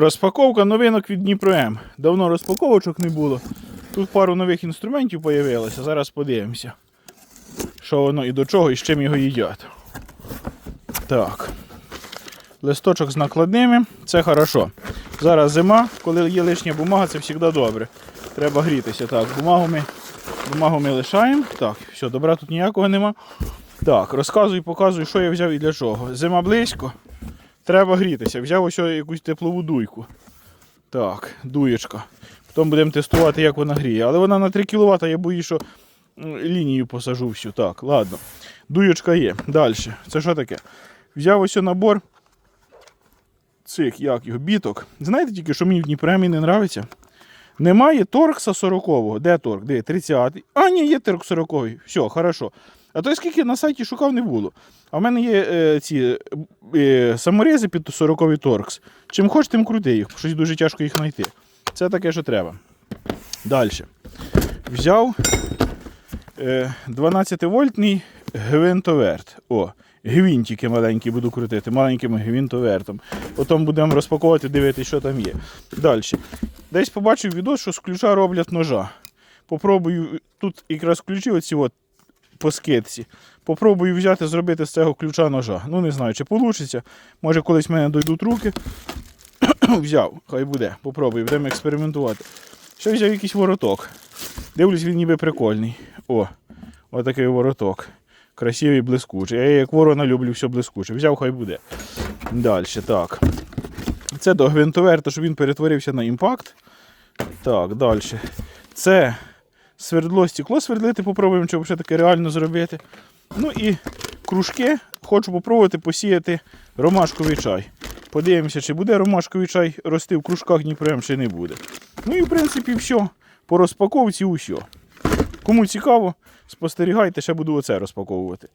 Розпаковка новинок від Дніпро М. Давно розпаковочок не було. Тут пару нових інструментів з'явилося. Зараз подивимося, що воно і до чого, і з чим його їдять. Так. Листочок з накладними. Це хорошо. Зараз зима, коли є лишня бумага, це завжди добре. Треба грітися. Так, бумагу ми, бумагу ми лишаємо. Так, все, добра тут ніякого нема. Так, розказую, показую, що я взяв і для чого. Зима близько. Треба грітися. Взяв ось якусь теплову дуйку. Так, дуєчка. Потім будемо тестувати, як вона гріє. Але вона на 3 кВт, я боюсь, що лінію посажу всю. Так, ладно. Дуєчка є. Далі. Це що таке? Взяв ось набор цих, як його, біток. Знаєте тільки, що мені в Дніпремі не подобається? Немає торкса 40-го. Де торк? Де? 30-й. А, ні, є торк 40-й. Все, хорошо. А то скільки на сайті шукав, не було. А в мене є е, ці саморези під 40-й торкс. Чим хоч, тим крути їх. Щось дуже тяжко їх знайти. Це таке, що треба. Далі. Взяв е, 12-вольтний гвинтоверт. О, гвинтики маленькі буду крутити, маленьким гвинтовертом. Потім будемо розпаковувати, дивитися, що там є. Далі. Десь побачив відео, що з ключа роблять ножа. Попробую, тут якраз ключі оці от по скидці. Попробую взяти, зробити з цього ключа ножа. Ну не знаю, чи вийде. Може колись в мене дойдуть руки. взяв, хай буде. Попробую, будемо експериментувати. Ще взяв якийсь вороток. Дивлюсь, він ніби прикольний. О, отакий вороток. Красивий, блискучий. Я як ворона люблю все блискуче. Взяв, хай буде. Далі, так. Це до гвинтоверта, щоб він перетворився на імпакт. Так, далі. Це свердло стекло свердлити, попробуємо, чи взагалі таке реально зробити. Ну і кружки. Хочу попробувати посіяти ромашковий чай. Подивимося, чи буде ромашковий чай рости в кружках Дніпрем, чи не буде. Ну і в принципі все. По розпаковці усьо. Кому цікаво, спостерігайте, ще буду оце розпаковувати.